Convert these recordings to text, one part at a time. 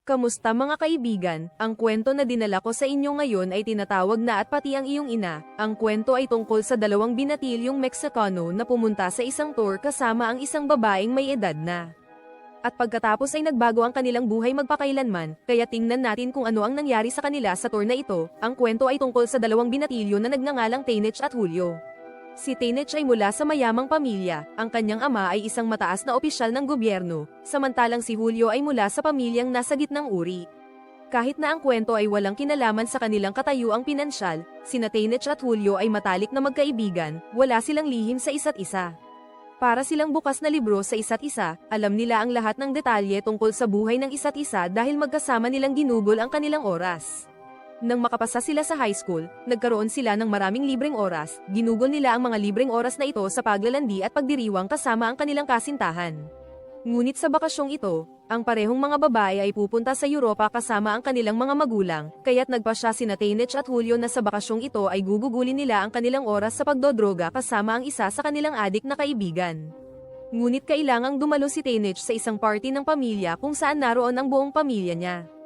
Kamusta mga kaibigan? Ang kwento na dinala ko sa inyo ngayon ay tinatawag na at pati ang iyong ina. Ang kwento ay tungkol sa dalawang binatilyong Meksikano na pumunta sa isang tour kasama ang isang babaeng may edad na. At pagkatapos ay nagbago ang kanilang buhay magpakailanman, kaya tingnan natin kung ano ang nangyari sa kanila sa tour na ito. Ang kwento ay tungkol sa dalawang binatilyo na nagngangalang Tainich at Julio. Si Tainich ay mula sa mayamang pamilya, ang kanyang ama ay isang mataas na opisyal ng gobyerno, samantalang si Julio ay mula sa pamilyang nasa gitnang uri. Kahit na ang kwento ay walang kinalaman sa kanilang katayuang pinansyal, sina Tainich at Julio ay matalik na magkaibigan, wala silang lihim sa isa't isa. Para silang bukas na libro sa isa't isa, alam nila ang lahat ng detalye tungkol sa buhay ng isa't isa dahil magkasama nilang ginugol ang kanilang oras. Nang makapasa sila sa high school, nagkaroon sila ng maraming libreng oras, ginugol nila ang mga libreng oras na ito sa paglalandi at pagdiriwang kasama ang kanilang kasintahan. Ngunit sa bakasyong ito, ang parehong mga babae ay pupunta sa Europa kasama ang kanilang mga magulang, kaya't nagpa siya sina Tainich at Julio na sa bakasyong ito ay gugugulin nila ang kanilang oras sa pagdodroga kasama ang isa sa kanilang adik na kaibigan. Ngunit kailangang dumalo si Tainich sa isang party ng pamilya kung saan naroon ang buong pamilya niya.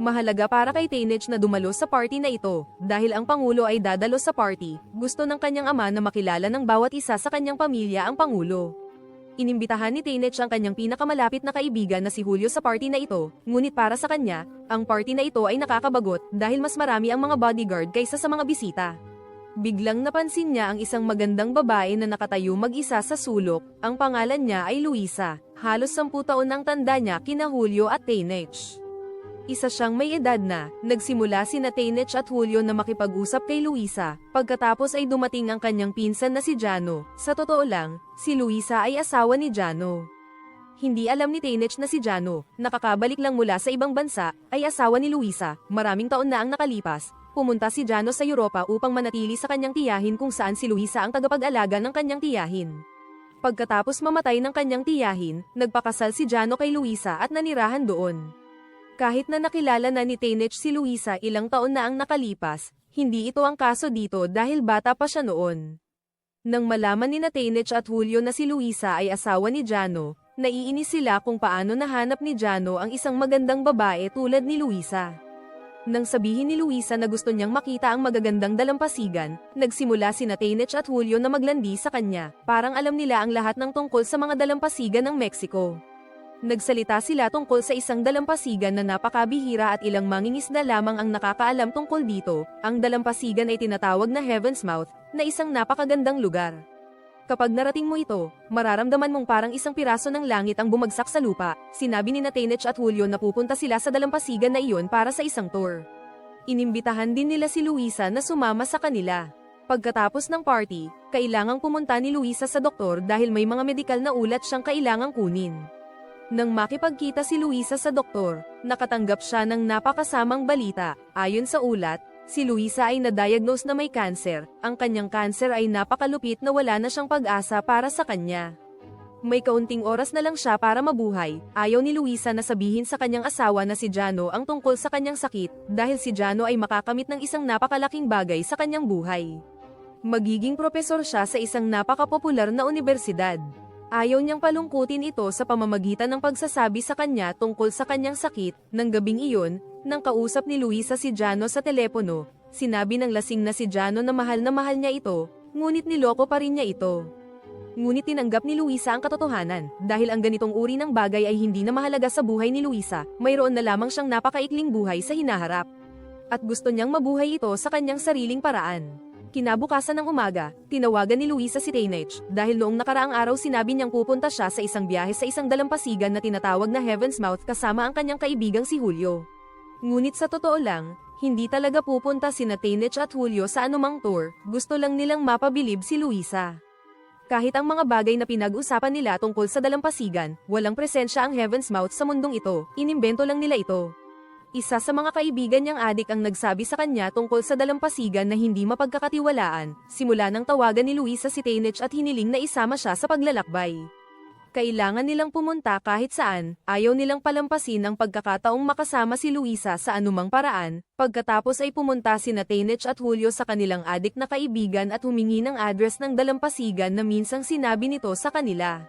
Mahalaga para kay Tainich na dumalo sa party na ito, dahil ang Pangulo ay dadalo sa party, gusto ng kanyang ama na makilala ng bawat isa sa kanyang pamilya ang Pangulo. Inimbitahan ni Tainich ang kanyang pinakamalapit na kaibigan na si Julio sa party na ito, ngunit para sa kanya, ang party na ito ay nakakabagot dahil mas marami ang mga bodyguard kaysa sa mga bisita. Biglang napansin niya ang isang magandang babae na nakatayo mag-isa sa sulok, ang pangalan niya ay Luisa, halos sampu taon ang tanda niya kina Julio at Tainich. Isa siyang may edad na, nagsimula si Tainich at Julio na makipag-usap kay Luisa, pagkatapos ay dumating ang kanyang pinsan na si Jano. Sa totoo lang, si Luisa ay asawa ni Jano. Hindi alam ni Tainich na si Jano, nakakabalik lang mula sa ibang bansa, ay asawa ni Luisa, maraming taon na ang nakalipas. Pumunta si Jano sa Europa upang manatili sa kanyang tiyahin kung saan si Luisa ang tagapag-alaga ng kanyang tiyahin. Pagkatapos mamatay ng kanyang tiyahin, nagpakasal si Jano kay Luisa at nanirahan doon. Kahit na nakilala na ni Tainich si Luisa ilang taon na ang nakalipas, hindi ito ang kaso dito dahil bata pa siya noon. Nang malaman ni Tainich at Julio na si Luisa ay asawa ni Jano, naiinis sila kung paano nahanap ni Jano ang isang magandang babae tulad ni Luisa. Nang sabihin ni Luisa na gusto niyang makita ang magagandang dalampasigan, nagsimula si Tainich at Julio na maglandi sa kanya, parang alam nila ang lahat ng tungkol sa mga dalampasigan ng Mexico. Nagsalita sila tungkol sa isang dalampasigan na napakabihira at ilang mangingisda lamang ang nakakaalam tungkol dito. Ang dalampasigan ay tinatawag na Heaven's Mouth, na isang napakagandang lugar. Kapag narating mo ito, mararamdaman mong parang isang piraso ng langit ang bumagsak sa lupa. Sinabi ni Tainich at Julio na pupunta sila sa dalampasigan na iyon para sa isang tour. Inimbitahan din nila si Luisa na sumama sa kanila. Pagkatapos ng party, kailangang pumunta ni Luisa sa doktor dahil may mga medikal na ulat siyang kailangang kunin. Nang makipagkita si Luisa sa doktor, nakatanggap siya ng napakasamang balita. Ayon sa ulat, si Luisa ay na-diagnose na may cancer. Ang kanyang cancer ay napakalupit na wala na siyang pag-asa para sa kanya. May kaunting oras na lang siya para mabuhay. Ayaw ni Luisa na sabihin sa kanyang asawa na si Jano ang tungkol sa kanyang sakit dahil si Jano ay makakamit ng isang napakalaking bagay sa kanyang buhay. Magiging propesor siya sa isang napakapopular na universidad. Ayaw niyang palungkutin ito sa pamamagitan ng pagsasabi sa kanya tungkol sa kanyang sakit. Nang gabing iyon, nang kausap ni Luisa si Jano sa telepono, sinabi ng lasing na si Jano na mahal na mahal niya ito, ngunit niloko pa rin niya ito. Ngunit tinanggap ni Luisa ang katotohanan, dahil ang ganitong uri ng bagay ay hindi na mahalaga sa buhay ni Luisa, mayroon na lamang siyang napakaikling buhay sa hinaharap. At gusto niyang mabuhay ito sa kanyang sariling paraan. Kinabukasan ng umaga, tinawagan ni Luisa si Tainich, dahil noong nakaraang araw sinabi niyang pupunta siya sa isang biyahe sa isang dalampasigan na tinatawag na Heaven's Mouth kasama ang kanyang kaibigang si Julio. Ngunit sa totoo lang, hindi talaga pupunta sina Tainich at Julio sa anumang tour, gusto lang nilang mapabilib si Luisa. Kahit ang mga bagay na pinag-usapan nila tungkol sa dalampasigan, walang presensya ang Heaven's Mouth sa mundong ito, inimbento lang nila ito. Isa sa mga kaibigan niyang adik ang nagsabi sa kanya tungkol sa dalampasigan na hindi mapagkakatiwalaan, simula nang tawagan ni Luisa si Tainich at hiniling na isama siya sa paglalakbay. Kailangan nilang pumunta kahit saan, ayaw nilang palampasin ang pagkakataong makasama si Luisa sa anumang paraan, pagkatapos ay pumunta si Tainich at Julio sa kanilang adik na kaibigan at humingi ng address ng dalampasigan na minsang sinabi nito sa kanila.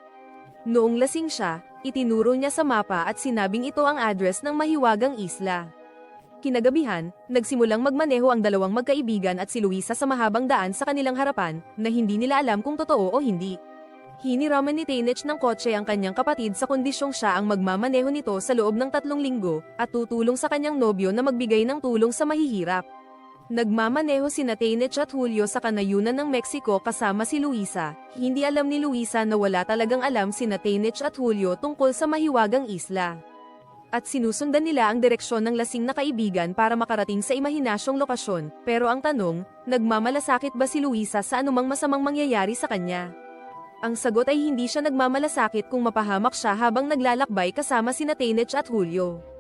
Noong lasing siya, itinuro niya sa mapa at sinabing ito ang address ng mahiwagang isla. Kinagabihan, nagsimulang magmaneho ang dalawang magkaibigan at si Luisa sa mahabang daan sa kanilang harapan, na hindi nila alam kung totoo o hindi. Hiniraman ni Tainich ng kotse ang kanyang kapatid sa kondisyong siya ang magmamaneho nito sa loob ng tatlong linggo, at tutulong sa kanyang nobyo na magbigay ng tulong sa mahihirap. Nagmamaneho si Tainich at Julio sa kanayunan ng Mexico kasama si Luisa. Hindi alam ni Luisa na wala talagang alam si Tainich at Julio tungkol sa mahiwagang isla at sinusundan nila ang direksyon ng lasing na kaibigan para makarating sa imahinasyong lokasyon, pero ang tanong, nagmamalasakit ba si Luisa sa anumang masamang mangyayari sa kanya? Ang sagot ay hindi siya nagmamalasakit kung mapahamak siya habang naglalakbay kasama si Tainich at Julio.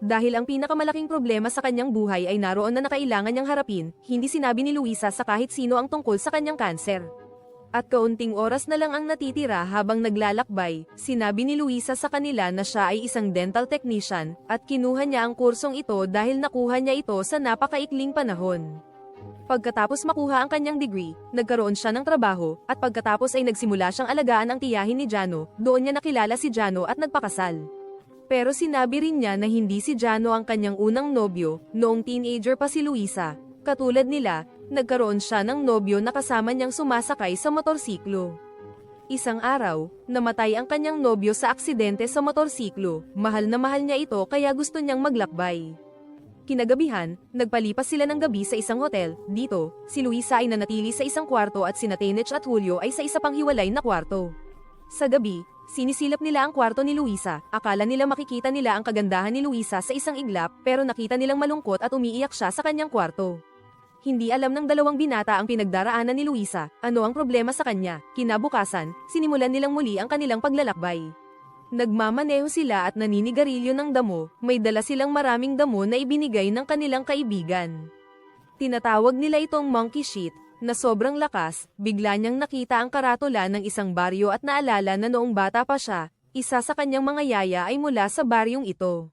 Dahil ang pinakamalaking problema sa kanyang buhay ay naroon na nakailangan niyang harapin, hindi sinabi ni Luisa sa kahit sino ang tungkol sa kanyang kanser. At kaunting oras na lang ang natitira habang naglalakbay, sinabi ni Luisa sa kanila na siya ay isang dental technician, at kinuha niya ang kursong ito dahil nakuha niya ito sa napakaikling panahon. Pagkatapos makuha ang kanyang degree, nagkaroon siya ng trabaho, at pagkatapos ay nagsimula siyang alagaan ang tiyahin ni Jano, doon niya nakilala si Jano at nagpakasal. Pero sinabi rin niya na hindi si Jano ang kanyang unang nobyo, noong teenager pa si Luisa. Katulad nila, nagkaroon siya ng nobyo na kasama niyang sumasakay sa motorsiklo. Isang araw, namatay ang kanyang nobyo sa aksidente sa motorsiklo. Mahal na mahal niya ito kaya gusto niyang maglakbay. Kinagabihan, nagpalipas sila ng gabi sa isang hotel. Dito, si Luisa ay nanatili sa isang kwarto at si Natenich at Julio ay sa isa pang hiwalay na kwarto. Sa gabi, sinisilap nila ang kwarto ni Luisa. Akala nila makikita nila ang kagandahan ni Luisa sa isang iglap pero nakita nilang malungkot at umiiyak siya sa kanyang kwarto. Hindi alam ng dalawang binata ang pinagdaraanan ni Luisa, ano ang problema sa kanya. Kinabukasan, sinimulan nilang muli ang kanilang paglalakbay. Nagmamaneho sila at naninigarilyo ng damo, may dala silang maraming damo na ibinigay ng kanilang kaibigan. Tinatawag nila itong monkey shit, na sobrang lakas, bigla niyang nakita ang karatula ng isang baryo at naalala na noong bata pa siya, isa sa kanyang mga yaya ay mula sa baryong ito.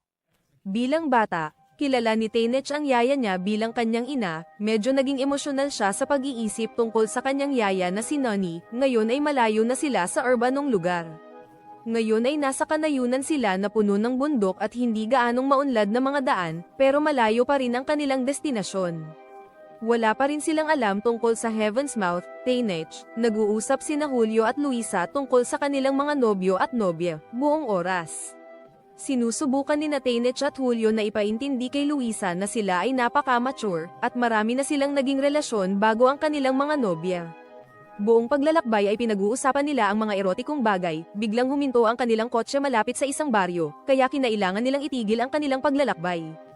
Bilang bata, kilala ni Tainech ang yaya niya bilang kanyang ina, medyo naging emosyonal siya sa pag-iisip tungkol sa kanyang yaya na si Nani, ngayon ay malayo na sila sa urbanong lugar. Ngayon ay nasa kanayunan sila na puno ng bundok at hindi gaanong maunlad na mga daan, pero malayo pa rin ang kanilang destinasyon. Wala pa rin silang alam tungkol sa Heaven's Mouth, Tainech, nag-uusap sina Julio at Luisa tungkol sa kanilang mga nobyo at nobya, buong oras. Sinusubukan ni Tainech at Julio na ipaintindi kay Luisa na sila ay napaka-mature, at marami na silang naging relasyon bago ang kanilang mga nobya. Buong paglalakbay ay pinag-uusapan nila ang mga erotikong bagay, biglang huminto ang kanilang kotse malapit sa isang baryo, kaya kinailangan nilang itigil ang kanilang paglalakbay.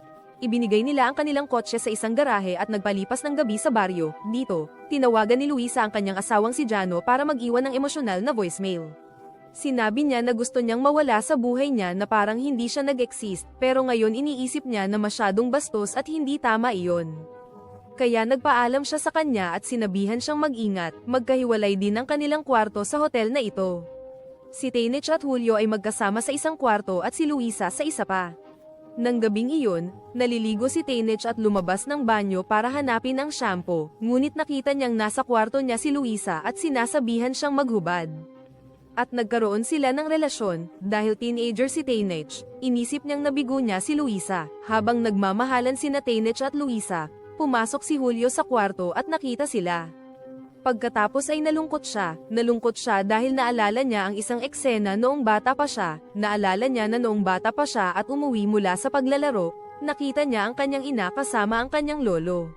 Ibinigay nila ang kanilang kotse sa isang garahe at nagpalipas ng gabi sa baryo. Dito, tinawagan ni Luisa ang kanyang asawang si Jano para mag-iwan ng emosyonal na voicemail. Sinabi niya na gusto niyang mawala sa buhay niya na parang hindi siya nag-exist, pero ngayon iniisip niya na masyadong bastos at hindi tama iyon. Kaya nagpaalam siya sa kanya at sinabihan siyang mag-ingat, magkahiwalay din ang kanilang kwarto sa hotel na ito. Si Tainich at Julio ay magkasama sa isang kwarto at si Luisa sa isa pa. Nang gabing iyon, naliligo si Tainich at lumabas ng banyo para hanapin ang shampoo, ngunit nakita niyang nasa kwarto niya si Luisa at sinasabihan siyang maghubad. At nagkaroon sila ng relasyon, dahil teenager si Tainich, inisip niyang nabigo niya si Luisa, habang nagmamahalan sina Tainich at Luisa, pumasok si Julio sa kwarto at nakita sila. Pagkatapos ay nalungkot siya, nalungkot siya dahil naalala niya ang isang eksena noong bata pa siya, naalala niya na noong bata pa siya at umuwi mula sa paglalaro, nakita niya ang kanyang ina kasama ang kanyang lolo.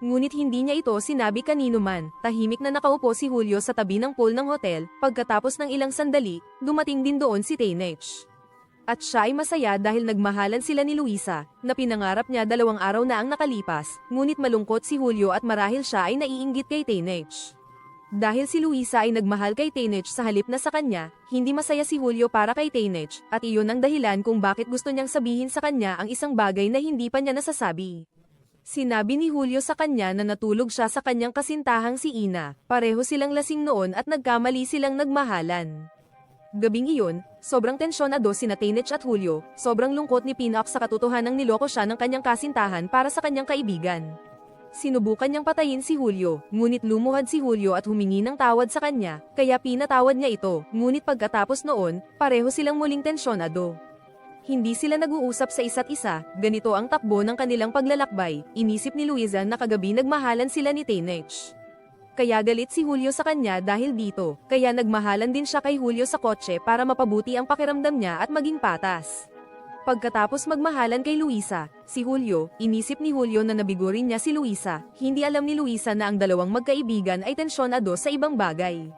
Ngunit hindi niya ito sinabi kanino man, tahimik na nakaupo si Julio sa tabi ng pool ng hotel, pagkatapos ng ilang sandali, dumating din doon si Tainech. At siya ay masaya dahil nagmahalan sila ni Luisa, na pinangarap niya dalawang araw na ang nakalipas, ngunit malungkot si Julio at marahil siya ay naiinggit kay Tainech. Dahil si Luisa ay nagmahal kay Tainech sa halip na sa kanya, hindi masaya si Julio para kay Tainech, at iyon ang dahilan kung bakit gusto niyang sabihin sa kanya ang isang bagay na hindi pa niya nasasabi. Sinabi ni Julio sa kanya na natulog siya sa kanyang kasintahang si Ina, pareho silang lasing noon at nagkamali silang nagmahalan. Gabing iyon, sobrang tensyonado si Tainich at Julio, sobrang lungkot ni Pinok sa katotohanang niloko siya ng kanyang kasintahan para sa kanyang kaibigan. Sinubukan niyang patayin si Julio, ngunit lumuhad si Julio at humingi ng tawad sa kanya, kaya pinatawad niya ito, ngunit pagkatapos noon, pareho silang muling tensyonado. Hindi sila nag-uusap sa isa't isa, ganito ang takbo ng kanilang paglalakbay, inisip ni Luisa na kagabi nagmahalan sila ni Tainich. Kaya galit si Julio sa kanya dahil dito, kaya nagmahalan din siya kay Julio sa kotse para mapabuti ang pakiramdam niya at maging patas. Pagkatapos magmahalan kay Luisa, si Julio, inisip ni Julio na nabigurin niya si Luisa, hindi alam ni Luisa na ang dalawang magkaibigan ay tensyonado sa ibang bagay.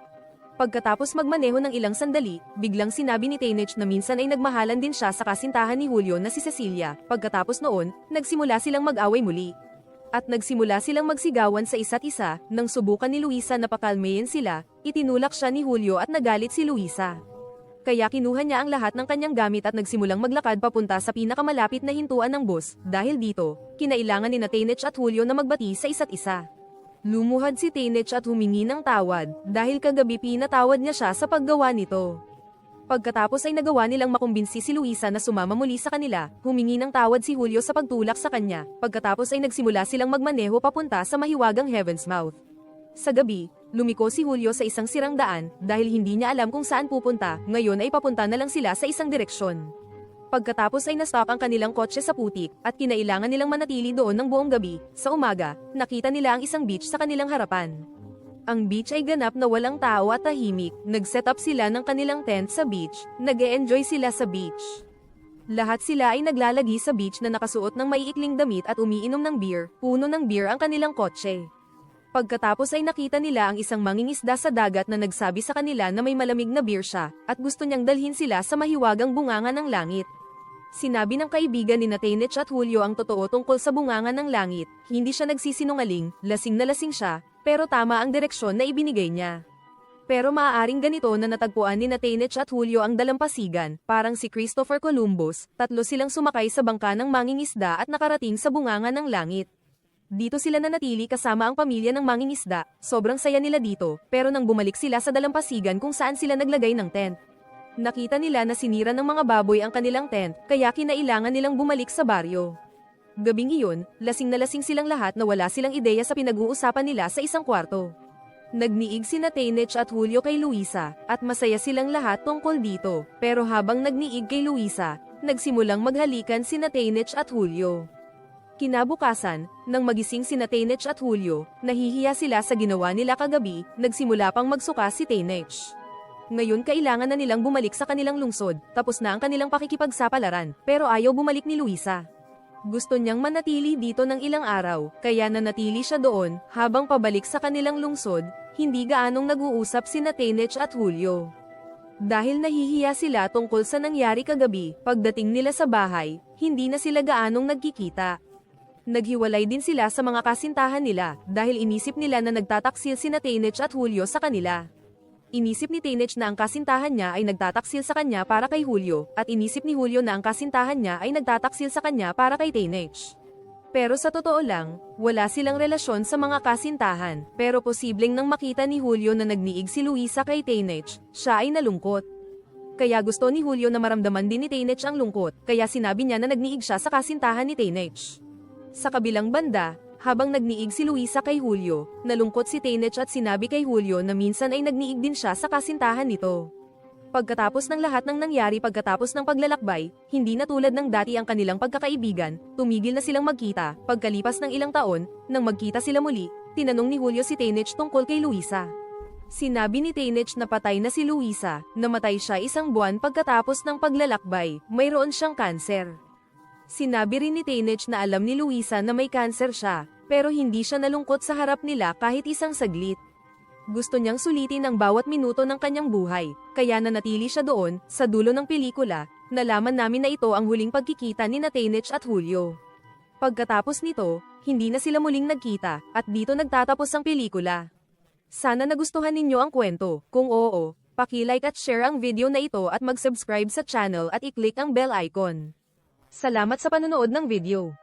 Pagkatapos magmaneho ng ilang sandali, biglang sinabi ni Tainich na minsan ay nagmahalan din siya sa kasintahan ni Julio na si Cecilia, pagkatapos noon, nagsimula silang mag-away muli. At nagsimula silang magsigawan sa isa't isa, nang subukan ni Luisa na pakalmayin sila, itinulak siya ni Julio at nagalit si Luisa kaya kinuha niya ang lahat ng kanyang gamit at nagsimulang maglakad papunta sa pinakamalapit na hintuan ng bus, dahil dito, kinailangan ni Tainich at Julio na magbati sa isa't isa. Lumuhad si Tainich at humingi ng tawad, dahil kagabi pinatawad niya siya sa paggawa nito. Pagkatapos ay nagawa nilang makumbinsi si Luisa na sumama muli sa kanila, humingi ng tawad si Julio sa pagtulak sa kanya, pagkatapos ay nagsimula silang magmaneho papunta sa mahiwagang Heaven's Mouth. Sa gabi, lumiko si Julio sa isang sirang daan, dahil hindi niya alam kung saan pupunta, ngayon ay papunta na lang sila sa isang direksyon. Pagkatapos ay na-stop ang kanilang kotse sa putik, at kinailangan nilang manatili doon ng buong gabi, sa umaga, nakita nila ang isang beach sa kanilang harapan. Ang beach ay ganap na walang tao at tahimik, nag-set up sila ng kanilang tent sa beach, nag -e enjoy sila sa beach. Lahat sila ay naglalagi sa beach na nakasuot ng maiikling damit at umiinom ng beer, puno ng beer ang kanilang kotse. Pagkatapos ay nakita nila ang isang mangingisda sa dagat na nagsabi sa kanila na may malamig na beer siya, at gusto niyang dalhin sila sa mahiwagang bunganga ng langit. Sinabi ng kaibigan ni Natanich at Julio ang totoo tungkol sa bunganga ng langit, hindi siya nagsisinungaling, lasing na lasing siya, pero tama ang direksyon na ibinigay niya. Pero maaaring ganito na natagpuan ni Natanich at Julio ang dalampasigan, parang si Christopher Columbus, tatlo silang sumakay sa bangka ng mangingisda at nakarating sa bunganga ng langit. Dito sila nanatili kasama ang pamilya ng mangingisda, sobrang saya nila dito, pero nang bumalik sila sa dalampasigan kung saan sila naglagay ng tent. Nakita nila na sinira ng mga baboy ang kanilang tent, kaya kinailangan nilang bumalik sa baryo. Gabing iyon, lasing na lasing silang lahat na wala silang ideya sa pinag-uusapan nila sa isang kwarto. Nagniig si Natanich at Julio kay Luisa, at masaya silang lahat tungkol dito, pero habang nagniig kay Luisa, nagsimulang maghalikan si Natanich at Julio. Kinabukasan, nang magising si Tainich at Julio, nahihiya sila sa ginawa nila kagabi, nagsimula pang magsuka si Tainich. Ngayon kailangan na nilang bumalik sa kanilang lungsod, tapos na ang kanilang pakikipagsapalaran, pero ayaw bumalik ni Luisa. Gusto niyang manatili dito ng ilang araw, kaya nanatili siya doon, habang pabalik sa kanilang lungsod, hindi gaanong nag-uusap si Tainich at Julio. Dahil nahihiya sila tungkol sa nangyari kagabi, pagdating nila sa bahay, hindi na sila gaanong nagkikita. Naghiwalay din sila sa mga kasintahan nila dahil inisip nila na nagtataksil si Tainich at Julio sa kanila. Inisip ni Tainich na ang kasintahan niya ay nagtataksil sa kanya para kay Julio, at inisip ni Julio na ang kasintahan niya ay nagtataksil sa kanya para kay Tainich. Pero sa totoo lang, wala silang relasyon sa mga kasintahan, pero posibleng nang makita ni Julio na nagniig si Luisa kay Tainich, siya ay nalungkot. Kaya gusto ni Julio na maramdaman din ni Tainich ang lungkot, kaya sinabi niya na nagniig siya sa kasintahan ni Tainich. Sa kabilang banda, habang nagniig si Luisa kay Julio, nalungkot si Tainich at sinabi kay Julio na minsan ay nagniig din siya sa kasintahan nito. Pagkatapos ng lahat ng nangyari pagkatapos ng paglalakbay, hindi na tulad ng dati ang kanilang pagkakaibigan, tumigil na silang magkita, pagkalipas ng ilang taon, nang magkita sila muli, tinanong ni Julio si Tainich tungkol kay Luisa. Sinabi ni Tainich na patay na si Luisa, namatay siya isang buwan pagkatapos ng paglalakbay, mayroon siyang kanser. Sinabi rin ni Tainich na alam ni Luisa na may cancer siya, pero hindi siya nalungkot sa harap nila kahit isang saglit. Gusto niyang sulitin ang bawat minuto ng kanyang buhay, kaya nanatili siya doon, sa dulo ng pelikula, nalaman namin na ito ang huling pagkikita ni Tainich at Julio. Pagkatapos nito, hindi na sila muling nagkita, at dito nagtatapos ang pelikula. Sana nagustuhan ninyo ang kwento, kung oo, paki-like at share ang video na ito at mag-subscribe sa channel at i-click ang bell icon. Salamat sa panonood ng video.